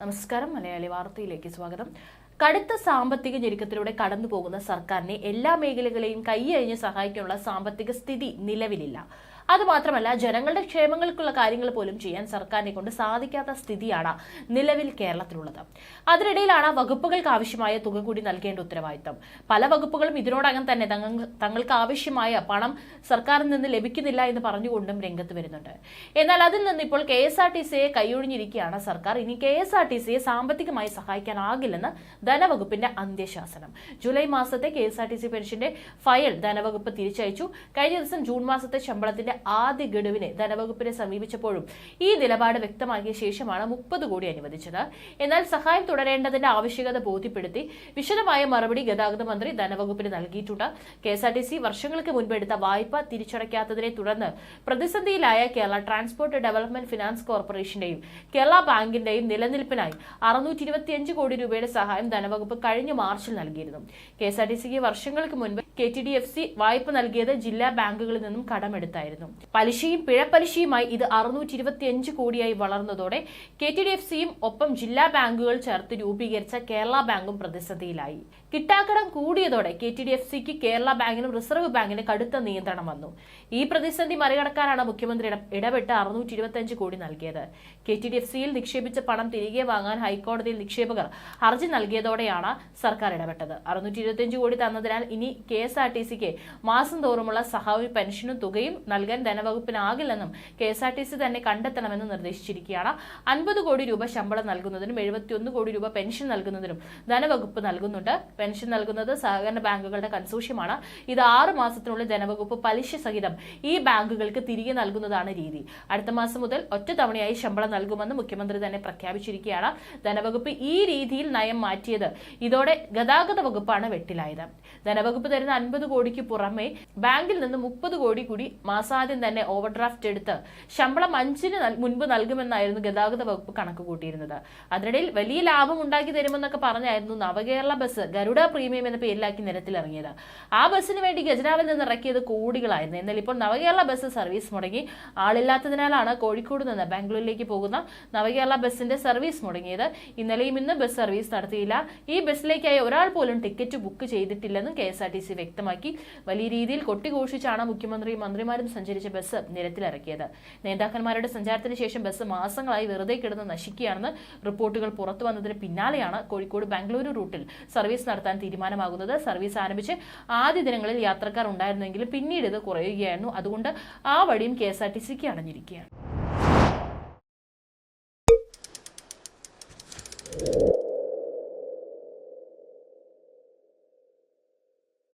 നമസ്കാരം. മലയാളി വാർത്തയിലേക്ക് സ്വാഗതം. കടുത്ത സാമ്പത്തിക ഞെരുക്കത്തിലൂടെ കടന്നു പോകുന്ന സർക്കാരിനെ എല്ലാ മേഖലകളെയും കൈയഴിഞ്ഞ് സഹായിക്കാനുള്ള സാമ്പത്തിക സ്ഥിതി നിലവിലില്ല. അതുമാത്രമല്ല ജനങ്ങളുടെ ക്ഷേമങ്ങൾക്കുള്ള കാര്യങ്ങൾ പോലും ചെയ്യാൻ സർക്കാരിനെ കൊണ്ട് സാധിക്കാത്ത സ്ഥിതിയാണ് നിലവിൽ കേരളത്തിലുള്ളത്. അതിനിടയിലാണ് വകുപ്പുകൾക്ക് ആവശ്യമായ തുക കൂടി നൽകേണ്ട ഉത്തരവാദിത്തം. പല വകുപ്പുകളും ഇതിനോടകം തന്നെ തങ്ങൾക്ക് ആവശ്യമായ പണം സർക്കാരിൽ നിന്ന് ലഭിക്കുന്നില്ല എന്ന് പറഞ്ഞുകൊണ്ടും രംഗത്ത് വരുന്നുണ്ട്. എന്നാൽ അതിൽ നിന്ന് ഇപ്പോൾ കെ എസ് ആർ ടി സിയെ കൈയൊഴിഞ്ഞിരിക്കുകയാണ് സർക്കാർ. ഇനി കെ എസ് ആർ ടി സിയെ സാമ്പത്തികമായി സഹായിക്കാനാകില്ലെന്ന് ധനവകുപ്പിന്റെ അന്ത്യശാസനം. ജൂലൈ മാസത്തെ K S R T C പെൻഷന്റെ file ധനവകുപ്പ് തിരിച്ചയച്ചു. കഴിഞ്ഞ ദിവസം ജൂൺ മാസത്തെ ശമ്പളത്തിന്റെ ആദ്യ ഗഡുവിനെ ധനവകുപ്പിനെ സമീപിച്ചപ്പോഴും ഈ നിലപാട് വ്യക്തമാക്കിയ ശേഷമാണ് മുപ്പത് കോടി അനുവദിച്ചത്. എന്നാൽ സഹായം തുടരേണ്ടതിന്റെ ആവശ്യകത ബോധ്യപ്പെടുത്തി വിശദമായ മറുപടി ഗതാഗത മന്ത്രി ധനവകുപ്പിന് നൽകിയിട്ടുണ്ട്. K S R T C വർഷങ്ങൾക്ക് മുൻപ് എടുത്ത വായ്പ തിരിച്ചടയ്ക്കാത്തതിനെ തുടർന്ന് പ്രതിസന്ധിയിലായ കേരള ട്രാൻസ്പോർട്ട് ഡെവലപ്മെന്റ് ഫിനാൻസ് കോർപ്പറേഷന്റെയും കേരള ബാങ്കിന്റെയും നിലനിൽപ്പിനായി അറുന്നൂറ്റി കോടി രൂപയുടെ സഹായം ധനവകുപ്പ് കഴിഞ്ഞ മാർച്ചിൽ നൽകിയിരുന്നു. കെ എസ് ആർ ടി സിക്ക് വർഷങ്ങൾക്ക് മുൻപ് K T D F C വായ്പ നൽകിയത് ജില്ലാ ബാങ്കുകളിൽ നിന്നും കടമെടുത്തായിരുന്നു. പലിശയും പിഴപ്പലിശയുമായി ഇത് അറുന്നൂറ്റി ഇരുപത്തിയഞ്ച് കോടിയായി വളർന്നതോടെ കെ ടി ഡി എഫ് സിയും ഒപ്പം ജില്ലാ ബാങ്കുകൾ ചേർത്ത് രൂപീകരിച്ച കേരള ബാങ്കും പ്രതിസന്ധിയിലായി. കിട്ടാക്കടം കൂടിയതോടെ കെ ടി ഡി എഫ് സിക്ക് കേരള ബാങ്കിനും റിസർവ് ബാങ്കിന് കടുത്ത നിയന്ത്രണം വന്നു. ഈ പ്രതിസന്ധി മറികടക്കാനാണ് മുഖ്യമന്ത്രി ഇട- ഇടപെട്ട് അറുന്നൂറ്റി ഇരുപത്തിയഞ്ച് കോടി നൽകിയത്. കെ ടി ഡി എഫ് സിയിൽ നിക്ഷേപിച്ച പണം തിരികെ വാങ്ങാൻ ഹൈക്കോടതിയിൽ നിക്ഷേപകർ ഹർജി നൽകിയതോടെയാണ് സർക്കാർ ഇടപെട്ടത്. അറുന്നൂറ്റി ഇരുപത്തിയഞ്ച് കോടി തന്നതിനാൽ ഇനി കെ എസ് ആർ ടി സിക്ക് മാസം തോറുമുള്ള സഹായ പെൻഷനും തുകയും നൽകാൻ ധനവകുപ്പിനാകില്ലെന്നും K S R T C തന്നെ കണ്ടെത്തണമെന്ന് നിർദ്ദേശിച്ചിരിക്കുകയാണ്. അൻപത് കോടി രൂപ ശമ്പളം നൽകുന്നതിനും എഴുപത്തിയൊന്ന് കോടി രൂപ പെൻഷൻ നൽകുന്നതിനും ധനവകുപ്പ് നൽകുന്നുണ്ട്. പെൻഷൻ നൽകുന്നത് സഹകരണ ബാങ്കുകളുടെ കൺസൂഷ്യമാണ്. ഇത് ആറ് മാസത്തിനുള്ളിൽ ധനവകുപ്പ് പലിശ സഹിതം ഈ ബാങ്കുകൾക്ക് തിരികെ നൽകുന്നതാണ് രീതി. അടുത്ത മാസം മുതൽ ഒറ്റത്തവണയായി ശമ്പളം നൽകുമെന്ന് മുഖ്യമന്ത്രി തന്നെ പ്രഖ്യാപിച്ചിരിക്കുകയാണ്. ധനവകുപ്പ് ഈ രീതിയിൽ നയം മാറ്റിയത് ഇതോടെ ഗതാഗത വകുപ്പാണ് വെട്ടിലായത്. ധനവകുപ്പ് തരുന്ന അൻപത് കോടിക്ക് പുറമെ ബാങ്കിൽ നിന്ന് മുപ്പത് കോടി കൂടി മാസാദ്യം തന്നെ ഓവർഡ്രാഫ്റ്റ് എടുത്ത് ശമ്പളം അഞ്ചിന് മുൻപ് നൽകുമെന്നായിരുന്നു ഗതാഗത വകുപ്പ് കണക്ക് കൂട്ടിയിരുന്നത്. അതിനിടയിൽ വലിയ ലാഭം ഉണ്ടാക്കി തരുമെന്നൊക്കെ പറഞ്ഞായിരുന്നു നവകേരള ബസ് ഗരുഡ പ്രീമിയം എന്ന പേരിലാക്കി നിരത്തിലിറങ്ങിയത്. ആ ബസ്സിന് വേണ്ടി ഗജനാവിൽ നിന്ന് ഇറക്കിയത് കോടികളായിരുന്നു. എന്നാൽ ഇപ്പോൾ നവകേരള ബസ് സർവീസ് മുടങ്ങി. ആളില്ലാത്തതിനാലാണ് കോഴിക്കോട് നിന്ന് ബാംഗ്ലൂരിലേക്ക് പോകുന്ന നവകേരള ബസിന്റെ സർവീസ് മുടങ്ങിയത്. ഇന്നലെയും ഇന്ന് ബസ് സർവീസ് നടത്തിയില്ല. ഈ ബസ്സിലേക്കായി ഒരാൾ പോലും ടിക്കറ്റ് ബുക്ക് ചെയ്തിട്ടില്ലെന്നും K S R T C വ്യക്തമാക്കി. വലിയ രീതിയിൽ കൊട്ടിഘോഷിച്ചാണ് മുഖ്യമന്ത്രിയും മന്ത്രിമാരും സഞ്ചരിച്ച ബസ് നിരത്തിലിറക്കിയത്. നേതാക്കന്മാരുടെ സഞ്ചാരത്തിന് ശേഷം ബസ് മാസങ്ങളായി വെറുതെ കിടന്ന് നശിക്കുകയാണെന്ന് റിപ്പോർട്ടുകൾ പുറത്തു വന്നതിന് പിന്നാലെയാണ് കോഴിക്കോട് ബാംഗ്ലൂരു റൂട്ടിൽ സർവീസ് നടത്താൻ തീരുമാനമാകുന്നത്. സർവീസ് ആരംഭിച്ച് ആദ്യ ദിനങ്ങളിൽ യാത്രക്കാർ ഉണ്ടായിരുന്നെങ്കിലും പിന്നീട് ഇത് കുറയുകയായിരുന്നു. അതുകൊണ്ട് ആ വഴിയും കെ എസ് ആർ ടി സിക്ക് അടഞ്ഞിരിക്കുകയാണ്.